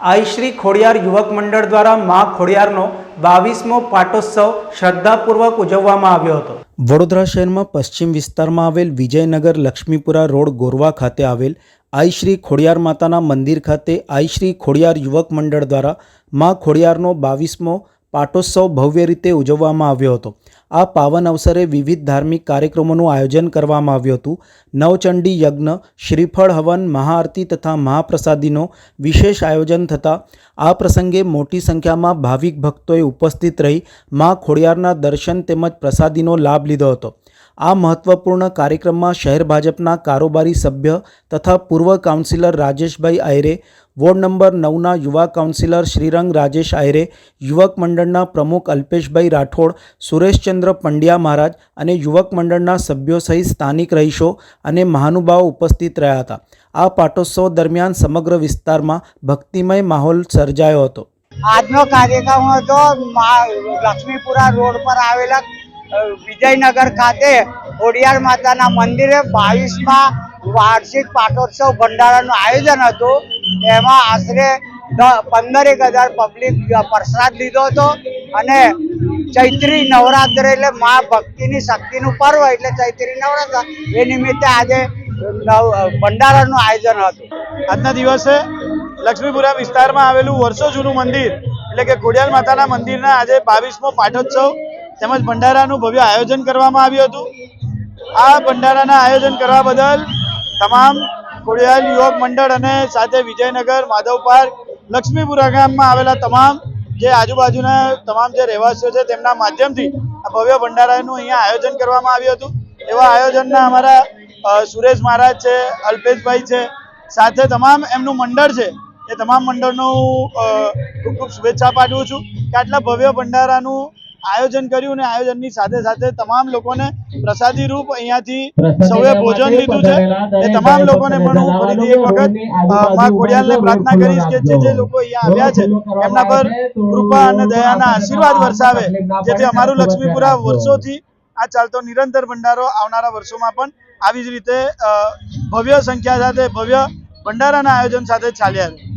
આઈશ્રી ખોડિયાર યુવક મંડળ દ્વારા મા ખોડિયારનો બાવીસમો પાટોત્સવ શ્રદ્ધાપૂર્વક ઉજવવામાં આવ્યો હતો. વડોદરા શહેરમાં પશ્ચિમ વિસ્તારમાં આવેલ વિજયનગર લક્ષ્મીપુરા રોડ ગોરવા ખાતે આવેલ આઈશ્રી ખોડિયાર માતાના મંદિર ખાતે આઈશ્રી ખોડિયાર યુવક મંડળ દ્વારા મા ખોડિયારનો બાવીસમો પાટોત્સવ ભવ્ય રીતે ઉજવવામાં આવ્યો હતો. આ પાવન અવસરે વિવિધ ધાર્મિક કાર્યક્રમોનું આયોજન કરવામાં આવ્યું હતું. નવચંડી યજ્ઞ, શ્રીફળ હવન, મહાઆરતી તથા મહાપ્રસાદીનો વિશેષ આયોજન થતાં આ પ્રસંગે મોટી સંખ્યામાં ભાવિક ભક્તોએ ઉપસ્થિત રહી મા ખોડિયારના દર્શન તેમજ પ્રસાદીનો લાભ લીધો હતો. આ મહત્વપૂર્ણ કાર્યક્રમમાં શહેર ભાજપના કારોબારી સભ્ય તથા પૂર્વ councillor Rajeshbhai Ayare, ward number નવના યુવા કાઉન્સિલર શ્રીરંગ રાજેશ આયરે, યુવક મંડળના પ્રમુખ અલ્પેશભાઈ રાઠોડ, સુરેશચંદ્ર પંડ્યા મહારાજ અને યુવક મંડળના સભ્યો સહિત સ્થાનિક રહીશો અને મહાનુભાવો ઉપસ્થિત રહ્યા હતા. આ પાટોત્સવ દરમિયાન સમગ્ર વિસ્તારમાં ભક્તિમય માહોલ સર્જાયો હતો. આજનો કાર્યક્રમ હતો લક્ષ્મીપુરા રોડ પર આવેલા વિજયનગર ખાતે ખોડિયાર માતાના મંદિરે બાવીસમાં વાર્ષિક પાટોત્સવ ભંડારાનું આયોજન હતું. એમાં આશરે પંદરેક હજાર પબ્લિક પ્રસાદ લીધો હતો અને ચૈત્રી નવરાત્ર એટલે મા ભક્તિની શક્તિનું પર્વ એટલે ચૈત્રી નવરાત્ર. એ નિમિત્તે આજે ભંડારાનું આયોજન હતું. આજના દિવસે લક્ષ્મીપુરા વિસ્તારમાં આવેલું વર્ષો જૂનું મંદિર એટલે કે ખોડિયાલ માતાના મંદિરના આજે બાવીસમો પાટોત્સવ તેમજ ભંડારાનું ભવ્ય આયોજન કરવામાં આવ્યું હતું. આ ભંડારાના આયોજન કરવા બદલ તમામ ખોડિયાલ યુવક મંડળ અને સાથે વિજયનગર, માધવ પાર્ક, લક્ષ્મીપુરા ગામમાં આવેલા તમામ જે આજુબાજુના તમામ જે રહેવાસીઓ છે તેમના માધ્યમથી આ ભવ્ય ભંડારાનું અહીંયા આયોજન કરવામાં આવ્યું હતું. એવા આયોજનના અમારા સુરેશ મહારાજ છે, અલ્પેશભાઈ છે, સાથે તમામ એમનું મંડળ છે. એ તમામ મંડળનું ખૂબ ખૂબ શુભેચ્છા પાઠવું છું કે આટલા ભવ્ય ભંડારાનું આયોજન કર્યું અને આયોજનની સાથે સાથે તમામ લોકોને પ્રસાદી રૂપ અહીંયાથી સૌએ ભોજન લીધું છે. એ તમામ લોકોને પણ હું ફરીથી એક વખત મા ખોડિયાલને પ્રાર્થના કરીશ કે જે લોકો અહીંયા આવ્યા છે એમના પર કૃપા અને દયાના આશીર્વાદ વરસાવે. જેથી અમારું લક્ષ્મીપુરા વર્ષોથી આ ચાલતો નિરંતર ભંડારો આવનારા વર્ષોમાં પણ આવી જ રીતે ભવ્ય સંખ્યા સાથે ભવ્ય ભંડારાના આયોજન સાથે ચાલ્યા રહે.